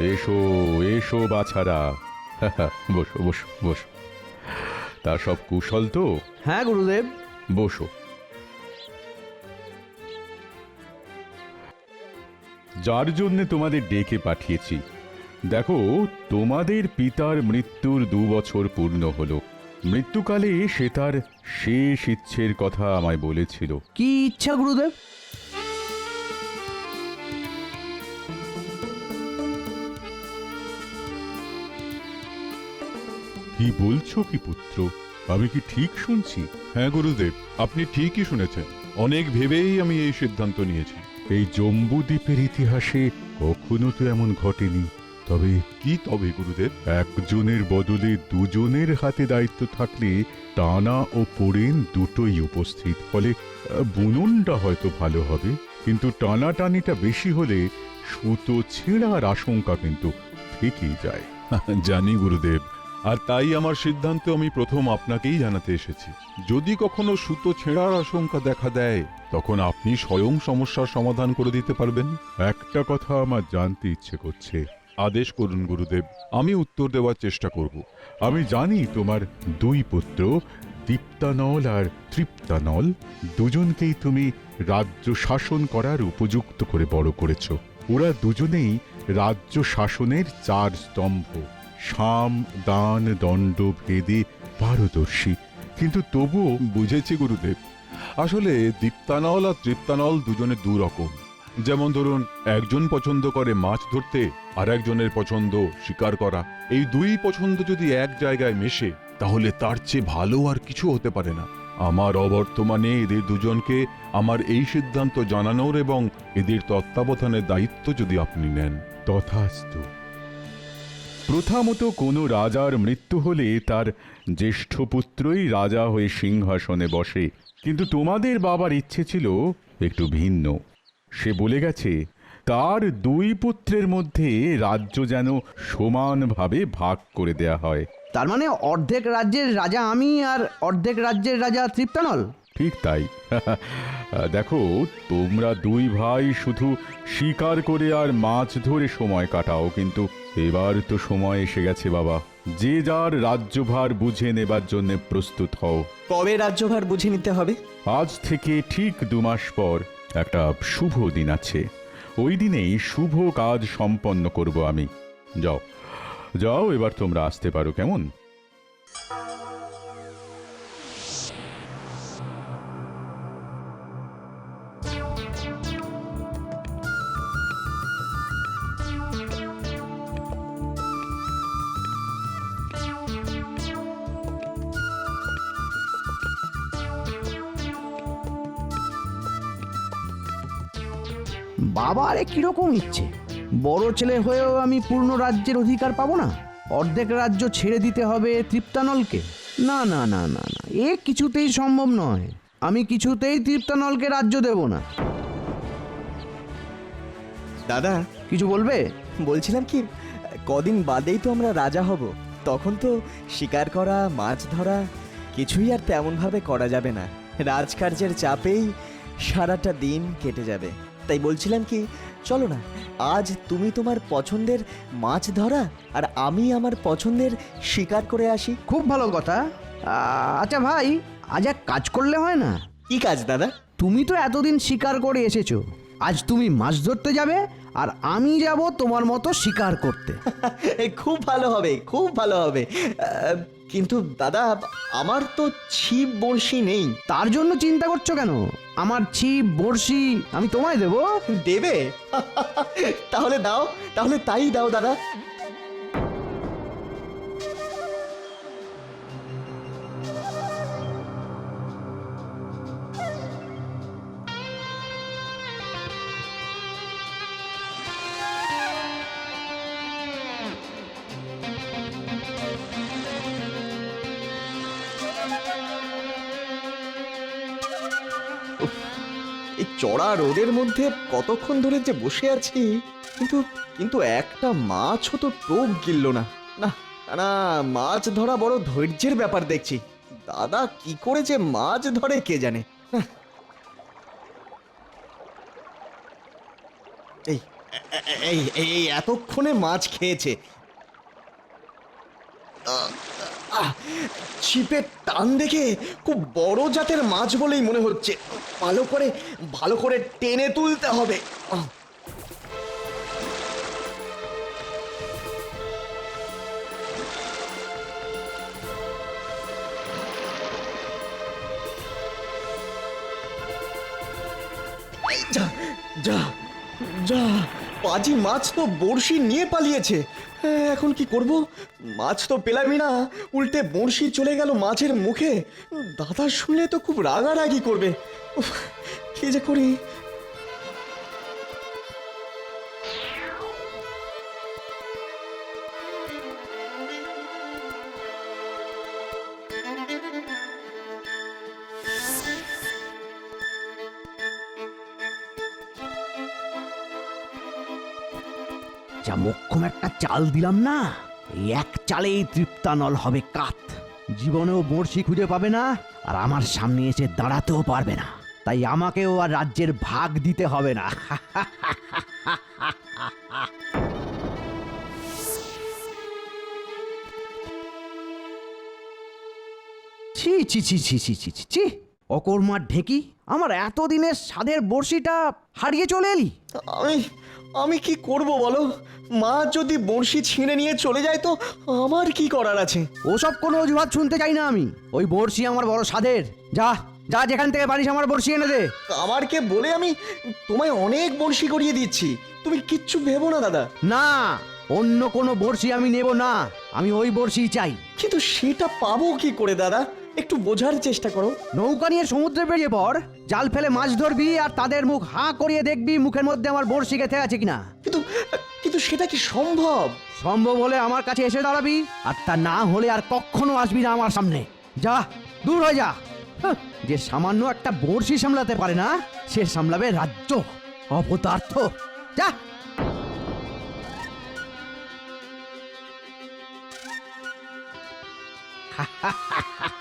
এসো এসো বাছারা। বসো বসো বসো। তা সব কুশল তো? হ্যাঁ গুরুদেব। বসো। যার জন্য তোমাদের ডেকে পাঠিয়েছি। দেখো তোমাদের পিতার মৃত্যুর দু বছর পূর্ণ হলো। মৃত্যুকালে সে তার শেষ ইচ্ছের কথা আমায় বলেছিল। কি ইচ্ছা গুরুদেব? কি বলছো কি পুত্র? আমি কি ঠিক শুনছি? হ্যাঁ গুরুদেব, আপনি ঠিকই শুনেছেন। অনেক ভেবেই আমি এই সিদ্ধান্ত নিয়েছি। এই জম্বুদ্বীপের ইতিহাসে কখনো তো এমন ঘটেনি। তবে কি তবে, গুরুদেব? একজনের বদলে দুজনের হাতে দায়িত্ব থাকলে টানা ও পোড়েন দুটোই উপস্থিত। ফলে বুননটা হয়তো ভালো হবে। কিন্তু টানাটানিটা বেশি হলে সুতো ছেঁড়ার আশঙ্কা কিন্তু থেকেই যায়। জানি, গুরুদেব আর তাই আমার সিদ্ধান্ত আমি প্রথম আপনাকেই জানাতে এসেছি। যদি কখনো সুতো ছেঁড়ার আশঙ্কা দেখা দেয়, তখন আপনি স্বয়ং সমস্যার সমাধান করে দিতে পারবেন। একটা কথা আমার জানতে ইচ্ছে করছে। আদেশ করুন, গুরুদেব। আমি উত্তর দেওয়ার চেষ্টা করব। আমি জানি তোমার দুই পুত্র, দীপ্তানল আর তৃপ্তানল। দুজনকেই তুমি রাজ্য শাসন করার উপযুক্ত করে বড় করেছ। ওরা দুজনেই রাজ্য শাসনের চার স্তম্ভ। সাম দান দণ্ড ভেদে পারদর্শী। কিন্তু তবুও বুঝেছি গুরুদেব, আসলে দীপ্তানল আর তৃপ্তানল দুজনে দু রকম যেমন ধরুন, একজন পছন্দ করে মাছ ধরতে আর একজনের পছন্দ শিকার করা। এই দুই পছন্দ যদি এক জায়গায় মেশে, তাহলে তার চেয়ে ভালো আর কিছু হতে পারে না। আমার অবর্তমানে এদের দুজনকে আমার এই সিদ্ধান্ত জানানোর এবং এদের তত্ত্বাবধানের দায়িত্ব যদি আপনি নেন। তথাস্তু। প্রথামত কোনো রাজার মৃত্যু হলে তার জ্যেষ্ঠ পুত্রই রাজা হয়ে সিংহাসনে বসে। কিন্তু তোমাদের বাবার ইচ্ছে ছিল একটু ভিন্ন। সে বলে গেছে তার দুই পুত্রের মধ্যে রাজ্য যেন সমানভাবে ভাগ করে দেয়া হয়। তার মানে অর্ধেক রাজ্যের রাজা আমি আর অর্ধেক রাজ্যের রাজা তৃপ্তানল? ঠিক তাই। দেখো তোমরা দুই ভাই শুধু শিকার করে আর মাছ ধরে সময় কাটাও কিন্তু এবার তো সময় এসে গেছে বাবা। যে যার রাজ্যভার বুঝে নেবার জন্য প্রস্তুত হও। কবে রাজ্যভার বুঝে নিতে হবে? আজ থেকে ঠিক দু মাস পর একটা শুভ দিন আছে। ওই দিনেই শুভ কাজ সম্পন্ন করব আমি। যাও যাও এবার তোমরা আসতে পারো কেমন? কীরকম ইচ্ছে? বড় ছেলে হয়েও আমি পূর্ণ রাজ্যের অধিকার পাবো না? অর্ধেক রাজ্য ছেড়ে দিতে হবে তৃপ্তানলকে? না না না না না এ কিছুতেই সম্ভব নয়। আমি কিছুতেই তৃপ্তানলকে রাজ্য দেব না। দাদা কিছু বলবে? বলছিলাম কি কদিন বাদেই তো আমরা রাজা হব। তখন তো শিকার করা মাছ ধরা কিছুই আর তেমনভাবে করা যাবে না। রাজকার্যের চাপেই সারাটা দিন কেটে যাবে। তাই বলছিলাম কি চলো না আজ তুমি তোমার পছন্দের মাছ ধরা আর আমি আমার পছন্দের শিকার করে আসি। খুব ভালো কথা। আ, আচ্ছা ভাই আজ এক কাজ করলে হয় না? কি কাজ দাদা? তুমি তো এতদিন শিকার করে এসেছ। আজ তুমি মাছ ধরতে যাবে আর আমি যাব তোমার মতো শিকার করতে। এ, খুব ভালো হবে খুব ভালো হবে। আহ, কিন্তু দাদা আমার তো ছিপ বড়শি নেই। তার জন্য চিন্তা করছ কেন? আমার ছিপ বড়শি আমি তোমায় দেবো। দেবে? তাহলে দাও তাহলে তাই দাও দাদা। চড়া রোদের মধ্যে কতক্ষণ ধরে যে বসে আছি, কিন্তু কিন্তু একটা মাছও তো টোপ গিলল না। না না মাছ ধরা বড় ধৈর্যের ব্যাপার দেখছি। দাদা কি করে যে মাছ ধরে কে জানে। এই এই এতক্ষণে মাছ খেয়েছে। ছিপের টান দেখে খুব বড় জাতের মাছ বলেই মনে হচ্ছে। ভালো করে ভালো করে টেনে তুলতে হবে। যা যা যা, পাজি মাছ তো বড়শি নিয়ে পালিয়েছে। এখন কি করব? মাছ তো পেলামই না। উল্টে বড়শি চলে গেল মাছের মুখে। দাদা শুনলে তো খুব রাগারাগি করবে। কি যে করি? যা মক্ষম একটা চাল দিলাম না এক চালেই তৃপ্তানল হবে কাত। জীবনেও বড়শি খুঁজে পাবে না, আর আমার সামনে এসে দাঁড়াতেও পারবে না। তাই আমাকেও আর রাজ্যের ভাগ দিতে হবে না। ছি ছি ছি ছি ছি ছি ছি। অকর্মার ঢেঁকি? আমার এতদিনের স্বাদের বড়শিটা হারিয়ে চলে এলি। আমি আমি কি করব বলো? মা যদি বড়শি ছিঁড়ে নিয়ে চলে যায় তো আমার কি করার আছে? ওসব কোনো অজুহাত শুনতে চাই না আমি। ওই বড়শি আমার বড় স্বাদের। যা যা যেখান থেকে পারিস আমার বড়শি এনে দে। আমারকে বলে আমি তোমায় অনেক বড়শি করিয়ে দিচ্ছি। তুমি কিচ্ছু ভেবো না দাদা। না অন্য কোনো বড়শি আমি নেব না। আমি ওই বড়শি চাই। কিন্তু সেটা পাবো কি করে দাদা? একটু বোঝার চেষ্টা করো। নৌকা নিয়ে সমুদ্রে বেরিয়ে পড় জাল ফেলে মাছ ধরবি আর তাদের মুখ হাঁ করিয়ে দেখবি মুখের মধ্যে আমার বড়শি গেথে আছে কিনা। কিন্তু কিন্তু সেটা কি সম্ভব? সম্ভব হলে আমার কাছে এসে দাঁড়াবি আর তা না হলে আর কখনো আসবি না আমার সামনে। যা দূর হয়ে যা। হাহ, যে সামান্য একটা বড়শি সামলাতে পারে না সে সামলাবে রাজ্য অপদার্থ। যা।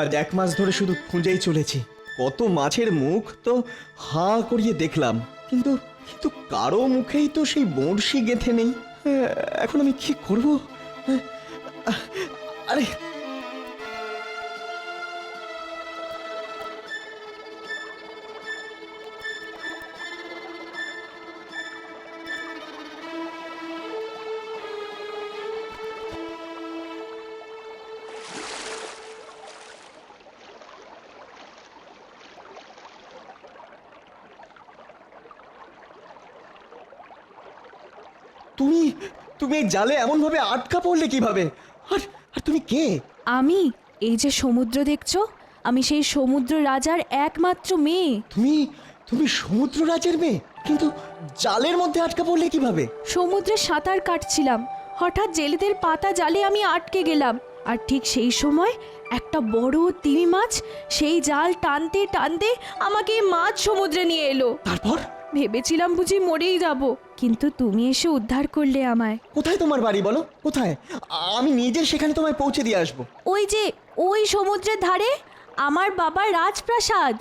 আজ এক মাস ধরে শুধু খুঁজেই চলেছি। কত মাছের মুখ তো হা করিয়ে দেখলাম। কিন্তু কিন্তু কারও মুখেই তো সেই বড়শি গেঁথে নেই। এখন আমি কি করব? আরে তুমি তুমি এই জালে এমন ভাবে আটকা পড়লে কীভাবে? আর আর তুমি কে? আমি? এই যে সমুদ্র দেখছ? আমি সেই সমুদ্র রাজার একমাত্র মেয়ে। তুমি তুমি সমুদ্র রাজের মেয়ে? কিন্তু জালের মধ্যে আটকা পড়লে কীভাবে? সমুদ্রে সাঁতার কাটছিলাম। হঠাৎ জেলেদের পাতা জালে আমি আটকে গেলাম। আর ঠিক সেই সময় একটা বড় তিমি মাছ সেই জাল টানতে টানতে আমাকে মাছ সমুদ্রে নিয়ে এলো। তারপর? ভেবেছিলাম বুঝি মরেই যাব কিন্তু তুমি এসে উদ্ধার করলে আমায়। কোথায় তোমার বাড়ি বলো? কোথায়? আমি নিজে সেখানে তোমায় পৌঁছে দিয়ে আসব। ওই যে ওই সমুদ্রের ধারে আমার বাবার রাজপ্রাসাদ।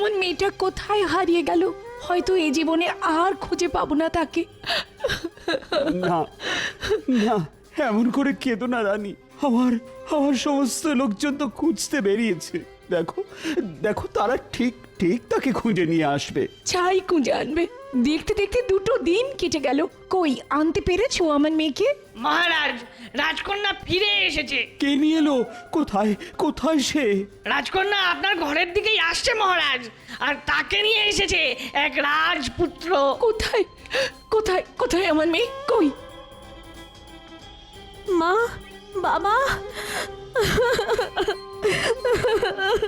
আমার মেয়েটা কোথায় হারিয়ে গেল? হয়তো এই জীবনে আর খুঁজে পাবো না তাকে। না না, এমন করে কেঁদো না রানী। আমার আমার সমস্ত লোকজন তো খুঁজতে বেরিয়েছে। দেখো দেখো তারা ঠিক ঠিক তাকে খুঁজে নিয়ে আসবে। চাই খুঁজে আনবে। দেখতে দেখতে দুটো দিন কেটে গেল। কই আনতে পেরেছ আমার মেয়েকে? মহারাজ রাজকন্যা ফিরে এসেছে। কে নিয়ে এলো? কোথায় কোথায় সে? রাজকন্যা আপনার ঘরের দিকেই আসছে মহারাজ। আর তাকে নিয়ে এসেছে এক রাজপুত্র। কোথায় কোথায় কোথায় আমার মেয়ে? কই? মা বাবা।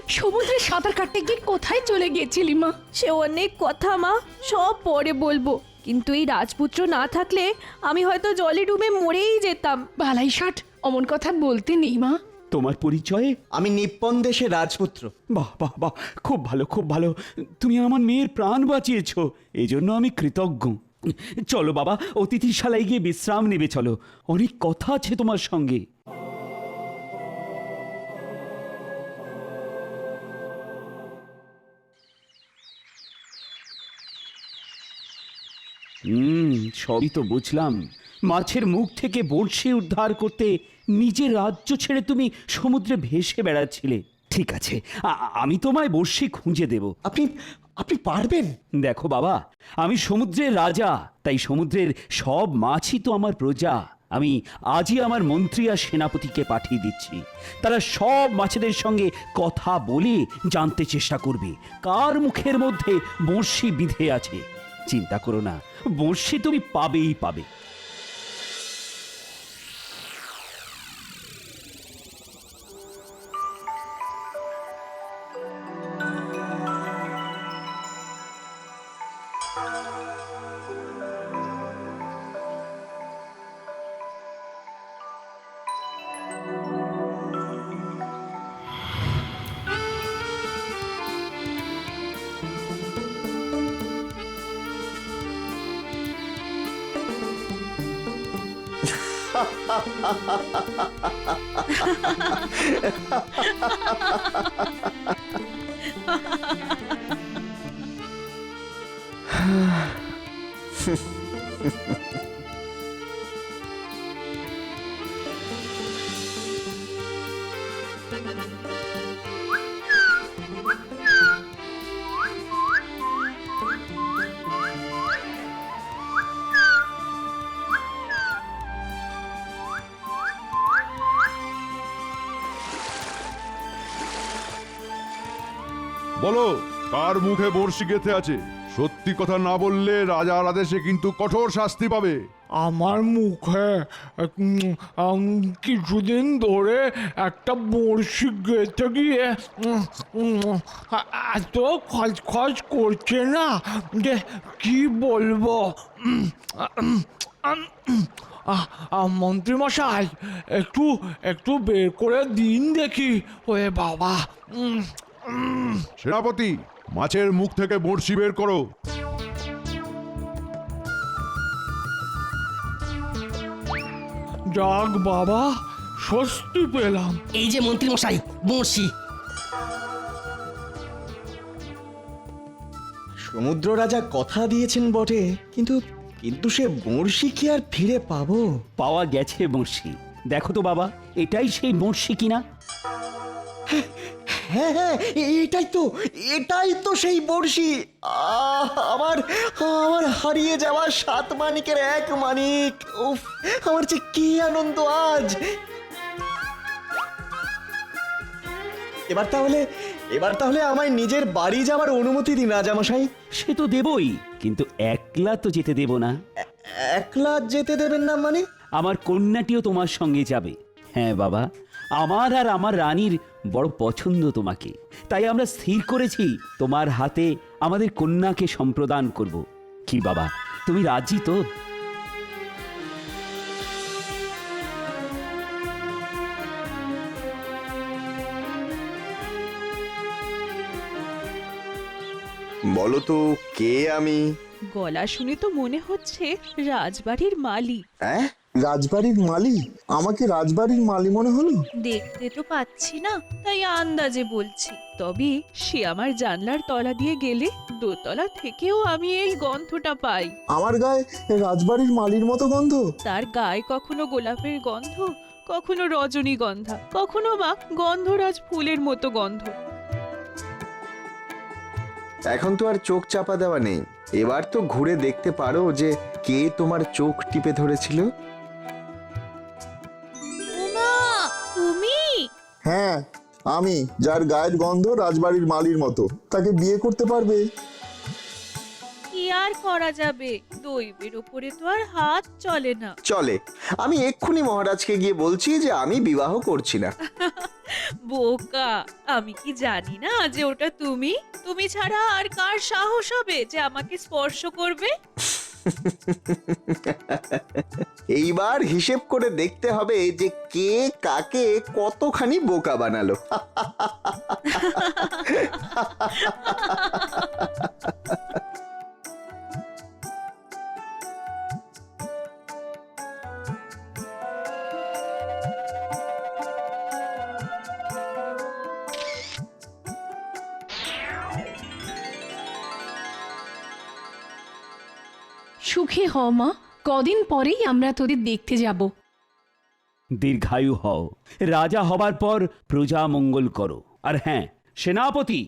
সমুদ্রে সাঁতার কাটতে গিয়ে কোথায় চলে গিয়েছিলি মা? সে অনেক কথা মা সব পরে বলব। কিন্তু এই রাজপুত্র না থাকলে আমি হয়তো জলে ডুবে মরেই যেতাম। বালাই ষাট অমন কথা বলতে নেই মা। তোমার পরিচয়ে আমি নিপ্পন দেশের রাজপুত্র। বাহ বাহ বাহ খুব ভালো খুব ভালো। তুমি আমার মেয়ের প্রাণ বাঁচিয়েছ এই জন্য আমি কৃতজ্ঞ। চলো বাবা অতিথিশালায় গিয়ে বিশ্রাম নেবে চলো। অনেক কথা আছে তোমার সঙ্গে। হুম সবই তো বুঝলাম। মাছের মুখ থেকে বড়শি উদ্ধার করতে নিজের রাজ্য ছেড়ে তুমি সমুদ্রে ভেসে বেড়াচ্ছিলে। ঠিক আছে আমি তোমায় বড়শি খুঁজে দেব। আপনি আপনি পারবেন। দেখো বাবা আমি সমুদ্রের রাজা তাই সমুদ্রের সব মাছই তো আমার প্রজা। আমি আজই আমার মন্ত্রী আর সেনাপতিকে পাঠিয়ে দিচ্ছি। তারা সব মাছেদের সঙ্গে কথা বলে জানতে চেষ্টা করবে। কার মুখের মধ্যে বড়শি বিধে আছে? চিন্তা করো না বড়শি তুমি পাবেই পাবে। ハハハハハハ মুখে বর্ষি গেথে আছে। সত্যি কথা না বললে রাজার আদেশে কিন্তু কঠোর শাস্তি পাবে। আমার মুখে উম, কিছুদিন ধরে একটা বড়শি গেঁথে গিয়ে উম, উম, এত খচখচ করছে না যে কি বলব? উম, উম, উম, উম, আহ, আহ, মন্ত্রীমশাই একটু একটু বের করে দিন দেখি। ওরে বাবা উম। সেনাপতি মাছের মুখ থেকে বড়শি বের করো। যাক বাবা স্বস্তি পেলাম। এই যে মন্ত্রী মশাই বড়শি। সমুদ্র রাজা কথা দিয়েছেন বটে কিন্তু কিন্তু সে বড়শি কি আর ফিরে পাবো? পাওয়া গেছে বড়শি। দেখো তো বাবা এটাই সেই বড়শি কিনা? হ্যাঁ হ্যাঁ এটাই তো এটাই তো সেই বড়শি। আহ, আমার আমার হারিয়ে যাওয়া সাত মানিকের এক মানিক। উফ আমার যে কি আনন্দ আজ। এবার তাহলে এবার তাহলে আমায় নিজের বাড়ি যাওয়ার অনুমতি দিন রাজামশাই। সে তো দেবই কিন্তু একলা তো যেতে দেব না। একলা যেতে দেবেন না মানে? আমার কন্যাটিও তোমার সঙ্গে যাবে। হ্যাঁ বাবা আমার আর আমার রানীর বড় পছন্দ তোমাকে। তাই আমরা স্থির করেছি তোমার হাতে আমাদের কন্যাকে সম্প্রদান করব। কি বাবা তুমি রাজি তো? বলো তো কে আমি? গলা শুনে তো মনে হচ্ছে রাজবাড়ির মালিক। হ্যাঁ? রাজবাড়ির মালি? আমাকে রাজবাড়ির মালি মনে হলো? দেখতে তো পাচ্ছি না তাই আন্দাজে বলছি। তবে সে আমার জানলার তলা দিয়ে গেলে দোতলা থেকেও আমি এই গন্ধটা পাই। আমার গায়ে রাজবাড়ির মালির মতো গন্ধ? তার গায়ে কখনো গোলাপের গন্ধ কখনো রজনীগন্ধা কখনো বা গন্ধরাজ ফুলের মতো গন্ধ। এখন তো আর চোখ চাপা দেওয়া নেই। এবার তো ঘুরে দেখতে পারো যে কে তোমার চোখ টিপে ধরেছিল। হ্যাঁ আমি যার গায়ের গন্ধ রাজবাড়ির মালির মতো তাকে বিয়ে করতে পারবে। কি আর করা যাবে? দৈবের ওপরে তো আর হাত চলে না। চলে। আমি এক্ষুনি মহারাজকে গিয়ে বলছি যে আমি বিবাহ করছি না। বোকা আমি কি জানি না যে ওটা তুমি? তুমি ছাড়া আর কার সাহস হবে যে আমাকে স্পর্শ করবে? এইবার হিসেব করে দেখতে হবে যে কে কাকে কতখানি বোকা বানালো। সুখে হ, মা, কদিন পরেই আমরা তোদের দেখতে যাব। দীর্ঘায়ু হও। রাজা হবার পর প্রজা মঙ্গল করো। আর হ্যাঁ সেনাপতি!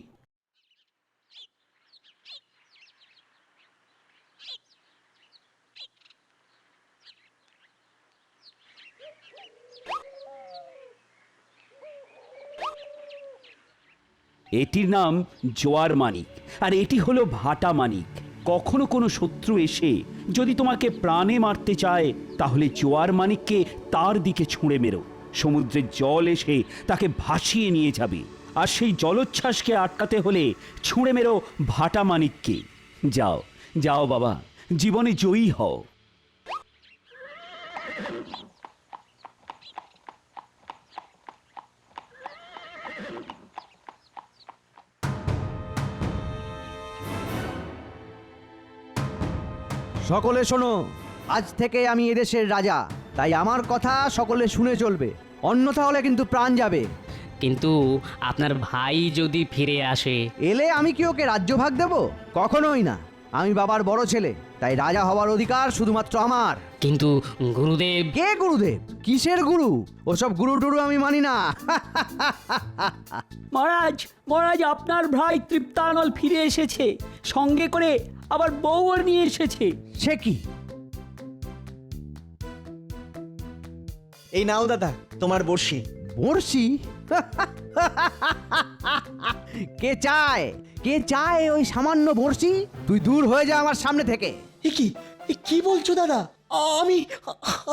এটির নাম জোয়ার মানিক, আর এটি হলো ভাটা মানিক। কখনো কোনো শত্রু এসে যদি তোমাকে প্রাণে মারতে চায়, তাহলে জোয়ার মানিককে তার দিকে ছুঁড়ে মেরো। সমুদ্রের জল এসে তাকে ভাসিয়ে নিয়ে যাবে। আর সেই জলোচ্ছ্বাসকে আটকাতে হলে ছুঁড়ে মেরো ভাটা মানিককে। যাও যাও বাবা, জীবনে জয়ী হও। সকলে শোনো। আজ থেকে আমি এদেশের রাজা তাই আমার কথা সকলে শুনে চলবে। অন্যথা হলে কিন্তু প্রাণ যাবে। কিন্তু আপনার ভাই যদি ফিরে আসে? এলে আমি কি ওকে রাজ্য ভাগ দেব? কখনোই না। আমি বাবার বড় ছেলে তাই রাজা হওয়ার অধিকার শুধুমাত্র আমার। কিন্তু গুরুদেব কে গুরুদেব? কিসের গুরু? ওসব গুরু টুরু আমি মানি না। মহারাজ মহারাজ আপনার ভাই তৃপ্তানল ফিরে এসেছে। সঙ্গে করে আবার বউর নিয়ে এসেছে। সে কি? এই নাও দাদা তোমার বর্ষি বড়শি? কে চায়? কে চায় ওই সামান্য বড়শি? তুই দূর হয়ে যা আমার সামনে থেকে। এ কি? এ কি বলছো দাদা? আমি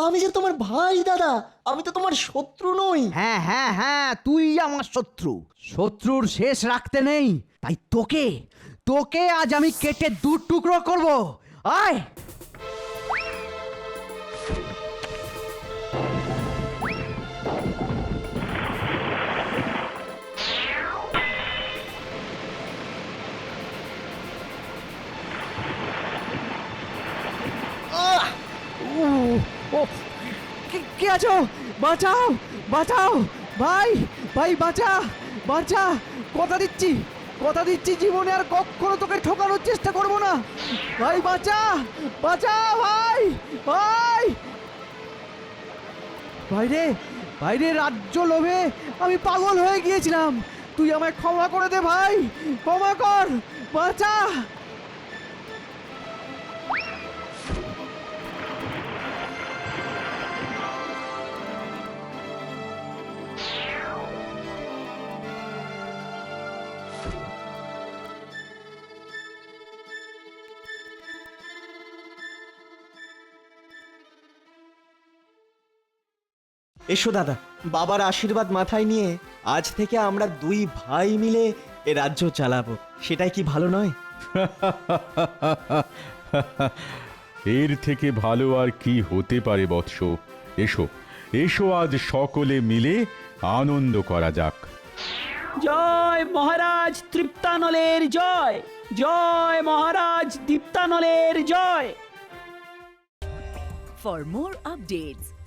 আমি যে তোমার ভাই দাদা আমি তো তোমার শত্রু নই। হ্যাঁ হ্যাঁ হ্যাঁ তুই আমার শত্রু। শত্রুর শেষ রাখতে নেই তাই তোকে তোকে আজ আমি কেটে দু টুকরো করব। আয়। কে আছো? বাঁচাও বাঁচাও। ভাই ভাই, বাঁচা বাঁচা। কথা দিচ্ছি। কথা দিচ্ছি জীবনে আর কখনো তোকে ঠোকানোর চেষ্টা করব না। ভাই, বাঁচা বাঁচা, ভাই ভাই। বাইরে বাইরে রাজ্য লোভে আমি পাগল হয়ে গিয়েছিলাম। তুই আমায় ক্ষমা করে দে, ভাই। ক্ষমা কর, বাঁচা। এসো দাদা বাবার আশীর্বাদ মাথায় নিয়ে আজ থেকে আমরা দুই ভাই মিলে এ রাজ্য চালাবো। সেটাই কি ভালো নয়? এর থেকে ভালো আর কি হতে পারে বৎস? এসো এসো আজ সকলে মিলে আনন্দ করা যাক। জয় মহারাজ তৃপ্তানলের জয়! জয় মহারাজ দীপ্তানলের জয়! For more updates,